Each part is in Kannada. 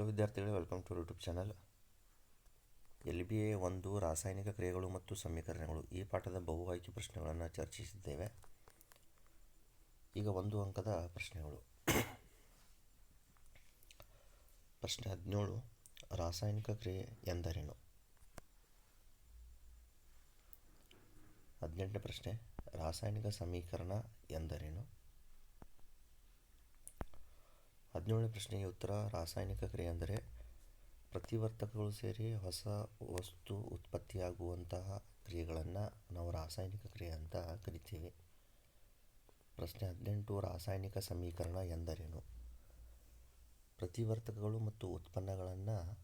ಹಲೋ ವಿದ್ಯಾರ್ಥಿಗಳೇ welcome to YouTube channel L B A ಒಂದು ರಾಸಾಯನಿಕ ಕ್ರಿಯೆಗಳು ಮತ್ತು ಸಮೀಕರಣಗಳು. ಈ ಪಾಠದ ಬಹು ಆಯ್ಕೆ ಪ್ರಶ್ನೆಗಳನ್ನು ಚರ್ಚಿಸಿದ್ದೇವೆ. ಈಗ ಒಂದು ಅಂಕದ ಪ್ರಶ್ನೆಗಳು. ಪ್ರಶ್ನೆ ಹದಿನೇಳು, ರಾಸಾಯನಿಕ ಕ್ರಿಯೆ ಎಂದರೇನು? ಹದಿನೆಂಟನೇ ಪ್ರಶ್ನೆ, ರಾಸಾಯನಿಕ ಸಮೀಕರಣ ಎಂದರೇನು? ಹದಿನೇಳನೇ ಪ್ರಶ್ನೆಗೆ ಉತ್ತರ, ರಾಸಾಯನಿಕ ಕ್ರಿಯೆ ಅಂದರೆ ಪ್ರತಿವರ್ತಕಗಳು ಸೇರಿ ಹೊಸ ವಸ್ತು ಉತ್ಪತ್ತಿಯಾಗುವಂತಹ ಕ್ರಿಯೆಗಳನ್ನು ನಾವು ರಾಸಾಯನಿಕ ಕ್ರಿಯೆ ಅಂತ ಕರಿತೀವಿ. ಪ್ರಶ್ನೆ ಹದಿನೆಂಟು, ರಾಸಾಯನಿಕ ಸಮೀಕರಣ ಎಂದರೇನು? ಪ್ರತಿವರ್ತಕಗಳು ಮತ್ತು ಉತ್ಪನ್ನಗಳನ್ನು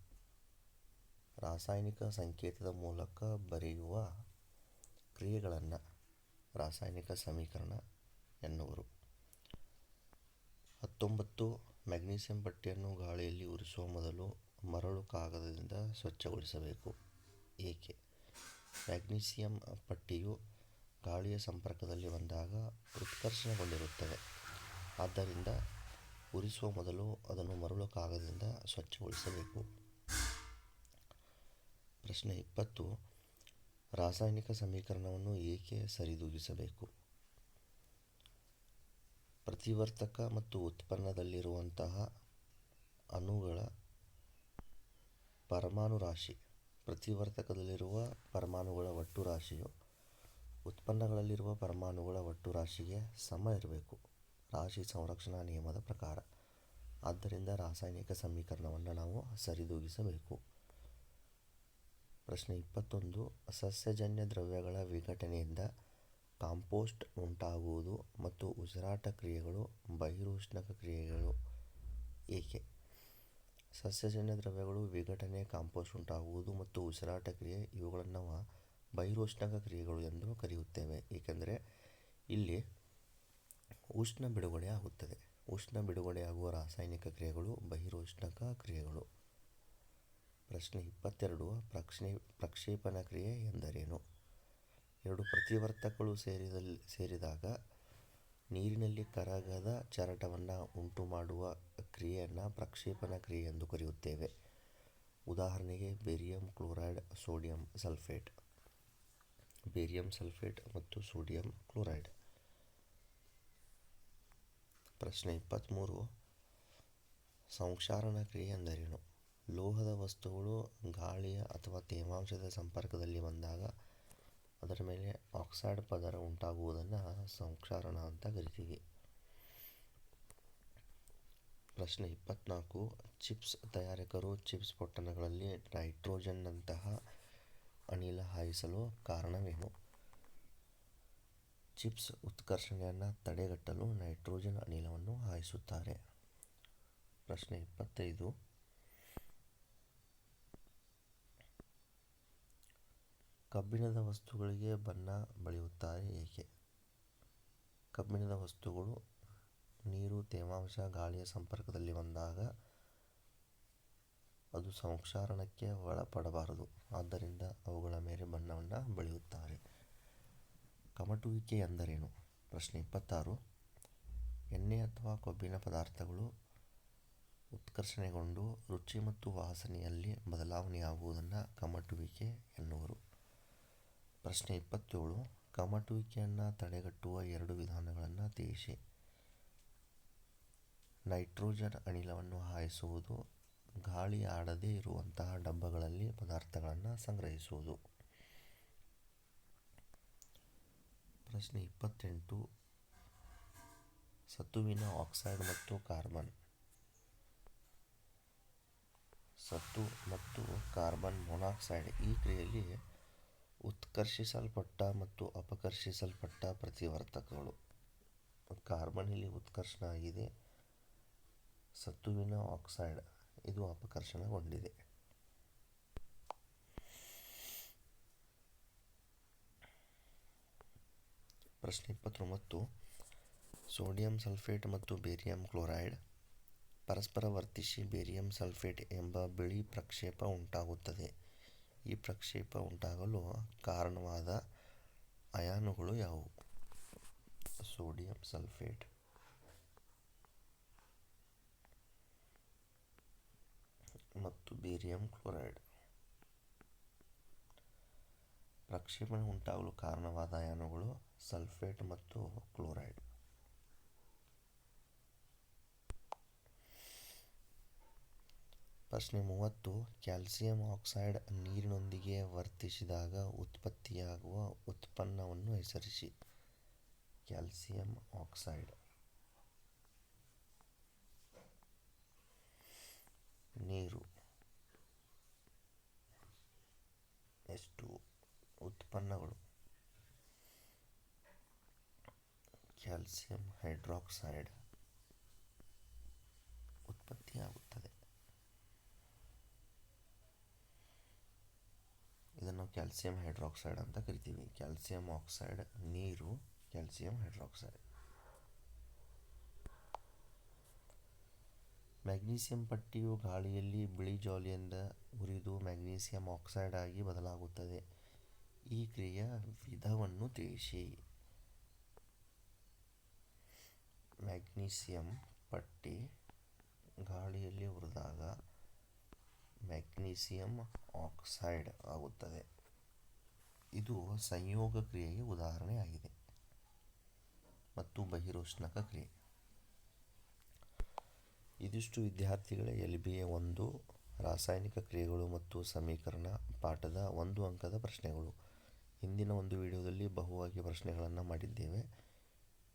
ರಾಸಾಯನಿಕ ಸಂಕೇತದ ಮೂಲಕ ಬರೆಯುವ ಕ್ರಿಯೆಗಳನ್ನು ರಾಸಾಯನಿಕ ಸಮೀಕರಣ ಎನ್ನುವರು. ಹತ್ತೊಂಬತ್ತು ಮ್ಯಾಗ್ನೀಸಿಯಂ ಪಟ್ಟಿಯನ್ನು ಗಾಳಿಯಲ್ಲಿ ಉರಿಸುವ ಮೊದಲು ಮರಳು ಕಾಗದದಿಂದ ಸ್ವಚ್ಛಗೊಳಿಸಬೇಕು. ಏಕೆ? ಮ್ಯಾಗ್ನೀಸಿಯಂ ಪಟ್ಟಿಯು ಗಾಳಿಯ ಸಂಪರ್ಕದಲ್ಲಿ ಬಂದಾಗ ಉತ್ಕರ್ಷಣಗೊಂಡಿರುತ್ತದೆ. ಆದ್ದರಿಂದ ಉರಿಸುವ ಮೊದಲು ಅದನ್ನು ಮರಳು ಕಾಗದದಿಂದ ಸ್ವಚ್ಛಗೊಳಿಸಬೇಕು. ಪ್ರಶ್ನೆ ಇಪ್ಪತ್ತು. ರಾಸಾಯನಿಕ ಸಮೀಕರಣವನ್ನು ಏಕೆ ಸರಿದೂಗಿಸಬೇಕು? ಪ್ರತಿವರ್ತಕ ಮತ್ತು ಉತ್ಪನ್ನದಲ್ಲಿರುವಂತಹ ಅಣುಗಳ ಪರಮಾಣು ರಾಶಿ. ಪ್ರತಿವರ್ತಕದಲ್ಲಿರುವ ಪರಮಾಣುಗಳ ಒಟ್ಟು ರಾಶಿಯು ಉತ್ಪನ್ನಗಳಲ್ಲಿರುವ ಪರಮಾಣುಗಳ ಒಟ್ಟು ರಾಶಿಗೆ ಸಮ ಇರಬೇಕು. ರಾಶಿ ಸಂರಕ್ಷಣಾ ನಿಯಮದ ಪ್ರಕಾರ. ಆದ್ದರಿಂದ ರಾಸಾಯನಿಕ ಸಮೀಕರಣವನ್ನು ನಾವು ಸರಿದೂಗಿಸಬೇಕು. ಪ್ರಶ್ನೆ ಇಪ್ಪತ್ತೊಂದು. ಸಸ್ಯಜನ್ಯ ದ್ರವ್ಯಗಳ ವಿಘಟನೆಯಿಂದ ಕಾಂಪೋಸ್ಟ್ ಉಂಟಾಗುವುದು ಮತ್ತು ಉಸಿರಾಟ ಕ್ರಿಯೆಗಳು ಬಹಿರೋಷ್ಣಕ ಕ್ರಿಯೆಗಳು. ಏಕೆ? ಸಸ್ಯಜನ್ಯ ದ್ರವ್ಯಗಳು ವಿಘಟನೆ, ಕಾಂಪೋಸ್ಟ್ ಉಂಟಾಗುವುದು ಮತ್ತು ಉಸಿರಾಟ ಕ್ರಿಯೆ ಇವುಗಳನ್ನು ಬಹಿರೋಷ್ಣಕ ಕ್ರಿಯೆಗಳು ಎಂದು ಕರೆಯುತ್ತೇವೆ. ಏಕೆಂದರೆ ಇಲ್ಲಿ ಉಷ್ಣ ಬಿಡುಗಡೆ ಆಗುತ್ತದೆ ಉಷ್ಣ ಬಿಡುಗಡೆಯಾಗುವ ರಾಸಾಯನಿಕ ಕ್ರಿಯೆಗಳು ಬಹಿರೋಷ್ಣಕ ಕ್ರಿಯೆಗಳು. ಪ್ರಶ್ನೆ ಇಪ್ಪತ್ತೆರಡು, ಪ್ರಕ್ಷೇ, ಪ್ರಕ್ಷೇಪಣ ಕ್ರಿಯೆ ಎಂದರೇನು? ಎರಡು ಪ್ರತಿವರ್ತಕಗಳು ಸೇರಿದಾಗ ನೀರಿನಲ್ಲಿ ಕರಗದ ಚರಟವನ್ನು ಉಂಟು ಮಾಡುವ ಕ್ರಿಯೆಯನ್ನು ಪ್ರಕ್ಷೇಪಣ ಕ್ರಿಯೆ ಎಂದು ಕರೆಯುತ್ತೇವೆ. ಉದಾಹರಣೆಗೆ barium chloride sodium sulphate. Barium sulphate ಮತ್ತು ಸೋಡಿಯಂ ಕ್ಲೋರೈಡ್. ಪ್ರಶ್ನೆ ಇಪ್ಪತ್ತ್ಮೂರು ಸಂಕ್ಷಾರಣ ಕ್ರಿಯೆ ಎಂದರೇನು? ಲೋಹದ ವಸ್ತುಗಳು ಗಾಳಿಯ ಅಥವಾ ತೇವಾಂಶದ ಸಂಪರ್ಕದಲ್ಲಿ ಬಂದಾಗ ಅದರ ಮೇಲೆ ಆಕ್ಸೈಡ್ ಪದರ ಉಂಟಾಗುವುದನ್ನು ಸಂಕ್ಷಾರಣ ಅಂತ ಕರಿತೀವಿ. ಪ್ರಶ್ನೆ ಇಪ್ಪತ್ನಾಲ್ಕು, ಚಿಪ್ಸ್ ತಯಾರಕರು ಚಿಪ್ಸ್ ಪೊಟ್ಟಣಗಳಲ್ಲಿ ನೈಟ್ರೋಜನ್ನಂತಹ ಅನಿಲ ಹಾಯಿಸಲು ಕಾರಣವೇನು? ಚಿಪ್ಸ್ ಉತ್ಕರ್ಷಣೆಯನ್ನು ತಡೆಗಟ್ಟಲು ನೈಟ್ರೋಜನ್ ಅನಿಲವನ್ನು ಹಾಯಿಸುತ್ತಾರೆ. ಪ್ರಶ್ನೆ ಇಪ್ಪತ್ತೈದು ಕಬ್ಬಿಣದ ವಸ್ತುಗಳಿಗೆ ಬಣ್ಣ ಬಳಿಯುತ್ತಾರೆ ಏಕೆ? ಕಬ್ಬಿಣದ ವಸ್ತುಗಳು ನೀರು, ತೇವಾಂಶ, ಗಾಳಿಯ ಸಂಪರ್ಕದಲ್ಲಿ ಬಂದಾಗ ಅದು ಸಂಕ್ಷಾರಣಕ್ಕೆ ಒಳಪಡಬಾರದು. ಆದ್ದರಿಂದ ಅವುಗಳ ಮೇಲೆ ಬಣ್ಣವನ್ನು ಬಳಿಯುತ್ತಾರೆ. ಕಮಟುವಿಕೆ ಎಂದರೇನು ಪ್ರಶ್ನೆ ಇಪ್ಪತ್ತಾರು. ಎಣ್ಣೆ ಅಥವಾ ಕೊಬ್ಬಿನ ಪದಾರ್ಥಗಳು ಉತ್ಕರ್ಷಣೆಗೊಂಡು ರುಚಿ ಮತ್ತು ವಾಸನೆಯಲ್ಲಿ ಬದಲಾವಣೆಯಾಗುವುದನ್ನು ಕಮಟುವಿಕೆ ಎನ್ನುವರು. ಪ್ರಶ್ನೆ ಇಪ್ಪತ್ತೇಳು ಕಮಟುವಿಕೆಯನ್ನು ತಡೆಗಟ್ಟುವ ಎರಡು ವಿಧಾನಗಳನ್ನು ತಿಳಿಸಿ. ನೈಟ್ರೋಜನ್ ಅನಿಲವನ್ನು ಹಾಯಿಸುವುದು, ಗಾಳಿ ಆಡದೇ ಇರುವಂತಹ ಡಬ್ಬಗಳಲ್ಲಿ ಪದಾರ್ಥಗಳನ್ನು ಸಂಗ್ರಹಿಸುವುದು. ಪ್ರಶ್ನೆ ಇಪ್ಪತ್ತೆಂಟು, ಸತ್ತುವಿನ ಆಕ್ಸೈಡ್ ಮತ್ತು ಕಾರ್ಬನ್. ಸತ್ತು ಮತ್ತು ಕಾರ್ಬನ್ ಮೊನಾಕ್ಸೈಡ್ ಈ ಕ್ರಿಯೆಯಲ್ಲಿ ಉತ್ಕರ್ಷಿಸಲ್ಪಟ್ಟ ಮತ್ತು ಅಪಕರ್ಷಿಸಲ್ಪಟ್ಟ ಪ್ರತಿವರ್ತಕಗಳು. ಕಾರ್ಬನ್ ಇಲ್ಲಿ ಉತ್ಕರ್ಷಣ ಆಗಿದೆ. ಸತುವಿನ ಆಕ್ಸೈಡ್ ಇದು ಅಪಕರ್ಷಣಗೊಂಡಿದೆ. ಪ್ರಶ್ನೆ ಇಪ್ಪತ್ತೊಂಬತ್ತು. ಸೋಡಿಯಂ ಸಲ್ಫೇಟ್ ಮತ್ತು ಬೇರಿಯಂ ಕ್ಲೋರೈಡ್ ಪರಸ್ಪರ ವರ್ತಿಸಿ ಬೇರಿಯಂ ಸಲ್ಫೇಟ್ ಎಂಬ ಬಿಳಿ ಪ್ರಕ್ಷೇಪ ಉಂಟಾಗುತ್ತದೆ. ಈ ಪ್ರಕ್ಷೇಪ ಉಂಟಾಗಲು ಕಾರಣವಾದ ಅಯಾನುಗಳು ಯಾವುವು? Sodium sulphate. ಮತ್ತು ಬೇರಿಯಂ ಕ್ಲೋರೈಡ್. ಪ್ರಕ್ಷೇಪಣೆ ಉಂಟಾಗಲು ಕಾರಣವಾದ ಅಯಾನುಗಳು ಸಲ್ಫೇಟ್ ಮತ್ತು ಕ್ಲೋರೈಡ್. ಪ್ರಶ್ನೆ ಮೂವತ್ತು ಕ್ಯಾಲ್ಸಿಯಂ ಆಕ್ಸೈಡ್ ನೀರಿನೊಂದಿಗೆ ವರ್ತಿಸಿದಾಗ ಉತ್ಪತ್ತಿಯಾಗುವ ಉತ್ಪನ್ನವನ್ನು ಹೆಸರಿಸಿ. Calcium oxide. ನೀರು. ಎಷ್ಟು? ಉತ್ಪನ್ನಗಳು. Calcium hydroxide. ಕ್ಯಾಲ್ಸಿಯಂ ಹೈಡ್ರಾಕ್ಸೈಡ್ ಅಂತ ಕರಿತೀವಿ. ಕ್ಯಾಲ್ಸಿಯಂ ಆಕ್ಸೈಡ್ ನೀರು, ಕ್ಯಾಲ್ಸಿಯಂ ಹೈಡ್ರಾಕ್ಸೈಡ್. ಮ್ಯಾಗ್ನೀಸಿಯಂ ಪಟ್ಟಿಯು ಗಾಳಿಯಲ್ಲಿ ಬಿಳಿ ಜಾಲಿಯಿಂದ ಉರಿದು ಮ್ಯಾಗ್ನೀಸಿಯಂ ಆಕ್ಸೈಡ್ ಆಗಿ ಬದಲಾಗುತ್ತದೆ. ಈ ಕ್ರಿಯೆಯ ವಿಧವನ್ನು ತಿಳಿಸಿ. ಮ್ಯಾಗ್ನೀಸಿಯಂ ಪಟ್ಟಿ ಗಾಳಿಯಲ್ಲಿ ಹುರಿದಾಗ ಮ್ಯಾಗ್ನೀಸಿಯಂ ಆಕ್ಸೈಡ್ ಆಗುತ್ತದೆ. ಇದು ಸಂಯೋಗ ಕ್ರಿಯೆಗೆ ಉದಾಹರಣೆಯಾಗಿದೆ ಮತ್ತು ಬಹಿರೋಷ್ಣಕ ಕ್ರಿಯೆ. ಇದಿಷ್ಟು ವಿದ್ಯಾರ್ಥಿಗಳ ಎಲ್ ಬಿ ಎ ಒಂದು, ರಾಸಾಯನಿಕ ಕ್ರಿಯೆಗಳು ಮತ್ತು ಸಮೀಕರಣ ಪಾಠದ ಒಂದು ಅಂಕದ ಪ್ರಶ್ನೆಗಳು. ಹಿಂದಿನ ಒಂದು ವಿಡಿಯೋದಲ್ಲಿ ಬಹುವಾಗಿ ಪ್ರಶ್ನೆಗಳನ್ನು ಮಾಡಿದ್ದೇವೆ.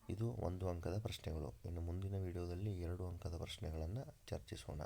ಇದು ಒಂದು ಅಂಕದ ಪ್ರಶ್ನೆಗಳು. ಇನ್ನು ಮುಂದಿನ ವಿಡಿಯೋದಲ್ಲಿ ಎರಡು ಅಂಕದ ಪ್ರಶ್ನೆಗಳನ್ನು ಚರ್ಚಿಸೋಣ.